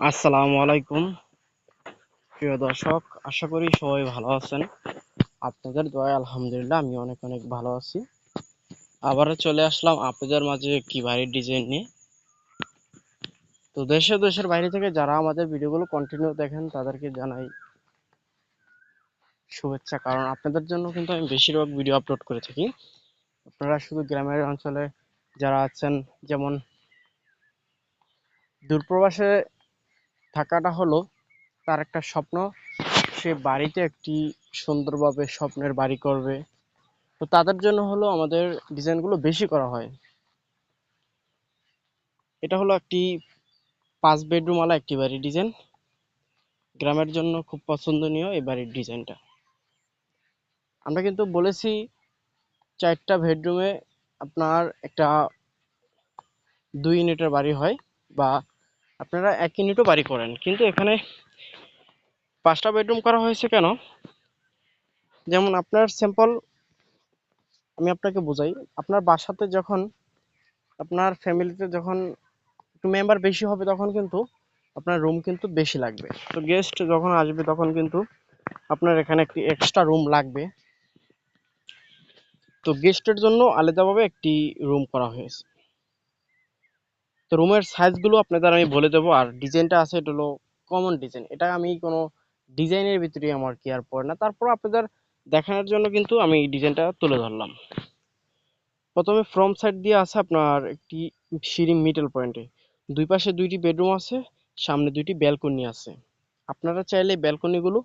আসসালামু আলাইকুম। প্রিয় দর্শক, আশা করি সবাই ভালো আছেন। আপনাদের দোয়ায় আলহামদুলিল্লাহ আমি অনেক অনেক ভালো আছি। আবারও চলে আসলাম আপনাদের মাঝে একটি বাড়ির ডিজাইন নিয়ে। তো দেশে দেশের বাইরে থেকে যারা আমাদের ভিডিওগুলো কন্টিনিউ দেখেন, তাদেরকে জানাই শুভেচ্ছা। কারণ আপনাদের জন্য কিন্তু আমি বেশিরভাগ ভিডিও আপলোড করে থাকি। আপনারা শুধু গ্রামের অঞ্চলে যারা আছেন, যেমন দূরপ্রবাসে থাকাটা হলো তার একটা স্বপ্ন। সে বাড়িতে একটি সুন্দরভাবে স্বপ্নের বাড়ি করবে। তো তাদের জন্য হলো আমাদের ডিজাইনগুলো বেশি করা হয়। এটা হলো একটি পাঁচ বেডরুম ওয়ালা একটি বাড়ির ডিজাইন গ্রামের জন্য খুব পছন্দনীয় এই বাড়ির ডিজাইনটা আমরা কিন্তু বলেছি চারটা বেডরুমে আপনার একটা দুই ইউনিটের বাড়ি হয় বা আপনারা এক ইউনিটও বাড়ি করেন। কিন্তু এখানে পাঁচটা বেডরুম করা হয়েছে কেন? যেমন আপনার স্যাম্পল আমি আপনাকে বোঝাই। আপনার বাসাতে যখন, আপনার ফ্যামিলিতে যখন একটু মেম্বার বেশি হবে তখন কিন্তু আপনার রুম কিন্তু বেশি লাগবে। তো গেস্ট যখন আসবে তখন কিন্তু আপনার এখানে একটি এক্সট্রা রুম লাগবে। তো গেস্টের জন্য আলাদাভাবে একটি রুম করা হয়েছে। তো রুমের সাইজগুলো আপনাদের আমি বলে দেবো, আর ডিজাইনটা আছে এটা হলো কমন ডিজাইন এটা আমি কোনো ডিজাইনের ভিতরে আমার কি আর পড়ে না। তারপর আপনাদের দেখানোর জন্য কিন্তু আমি ডিজাইনটা তুলে ধরলাম। প্রথমে ফ্রম সাইড দিয়ে আছে আপনার একটি সিঁড়ি মিডল পয়েন্টে দুই পাশে দুইটি বেডরুম আছে, সামনে দুইটি ব্যালকনি আছে। আপনারা চাইলে ব্যালকনিগুলো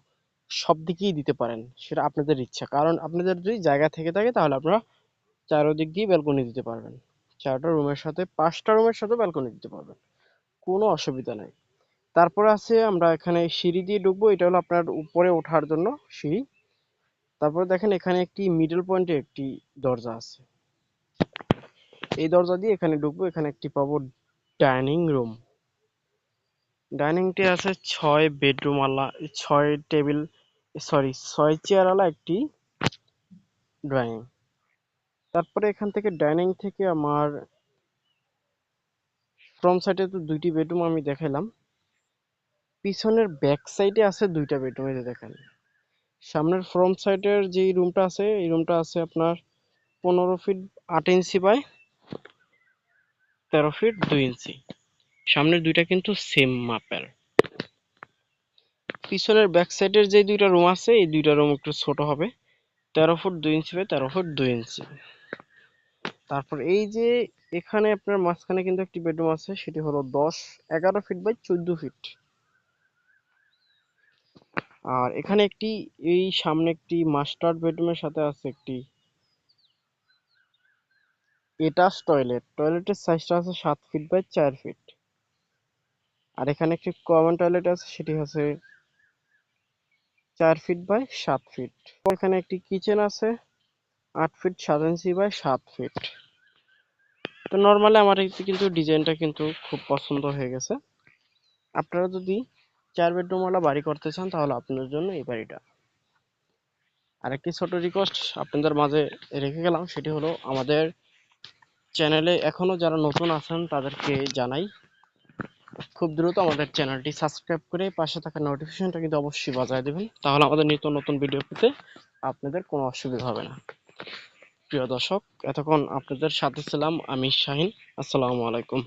সব দিকেই দিতে পারেন, সেটা আপনাদের ইচ্ছা। কারণ আপনাদের যদি জায়গা থেকে থাকে তাহলে আপনারা চারোদিক দিয়ে ব্যালকনি দিতে পারবেন। চারটা রুমের সাথে, পাঁচটা রুমের সাথে ব্যালকনি দিতে পারবেন। কোনো অসুবিধা নাই। তারপরে আছে আমরা এখানে সিঁড়ি দিয়ে ঢুকবো, এটা হলো আপনার উপরে ওঠার জন্য সিঁড়ি। তারপরে দেখেন এখানে একটি মিডল পয়েন্টে একটি দরজা আছে। এই দরজা দিয়ে এখানে ঢুকবো, এখানে একটি পাবো ডাইনিং রুম ডাইনিংটি আছে ছয় বেডরুম আলা, ছয় টেবিল সরি ছয় চেয়ার ওয়ালা একটি ড্রয়িং তারপরে এখান থেকে ডাইনিং থেকে আমার ফ্রন্ট সাইডে তো দুইটি বেডরুম আমি দেখালাম পিছনের ব্যাক সাইডে আছে দুইটা বেডরুম, এই দেখেন। সামনের ফ্রন্ট সাইডের যে রুমটা আছে, এই রুমটা আছে আপনার পনেরো ফিট আট ইঞ্চি বাই তেরো ফিট দুই ইঞ্চি। সামনের দুইটা কিন্তু সেম মাপের। পিছনের ব্যাক সাইডের যে দুইটা রুম আছে, এই দুইটা রুম একটু ছোট হবে। তেরো ফুট দুই ইঞ্চি বাই তেরো ফুট দুই ইঞ্চি। তারপর এই যে এখানে আপনার মাঝখানে কিন্তু একটি বেডরুম আছে, সেটি হলো দশ, এগারো ফিট বাই চোদ্দ ফিট আর এখানে একটি, এই সামনে একটি মাস্টার বেডরুমের সাথে আছে একটি এটাচ টয়লেট টয়লেটের সাইজটা আছে সাত ফিট বাই চার ফিট আর এখানে একটি কমন টয়লেট আছে, সেটি হচ্ছে চার ফিট বাই সাত ফিট এখানে একটি কিচেন আছে, আট ফিট সাত ইঞ্চি বাই সাত ফিট তো নর্মালি আমার কিন্তু ডিজাইনটা কিন্তু খুব পছন্দ হয়ে গেছে। আপনারা যদি চার বেডরুমওয়ালা বাড়ি করতে চান, তাহলে আপনাদের জন্য এই বাড়িটা। আরেকটি ছোট রিকোয়েস্ট আপনাদের মাঝে রেখে গেলাম, সেটি হলো আমাদের চ্যানেলে এখনও যারা নতুন আছেন, তাদেরকে জানাই, খুব দ্রুত আমাদের চ্যানেলটি সাবস্ক্রাইব করে পাশে থাকা নোটিফিকেশনটা কিন্তু অবশ্যই বাজায় দেবেন। তাহলে আমাদের নিত্য নতুন ভিডিও পেতে আপনাদের কোনো অসুবিধা হবে না। প্রিয় দর্শক এতক্ষণ আপনাদের সাথে ছিলাম আমি শাহিন। আসসালামু আলাইকুম।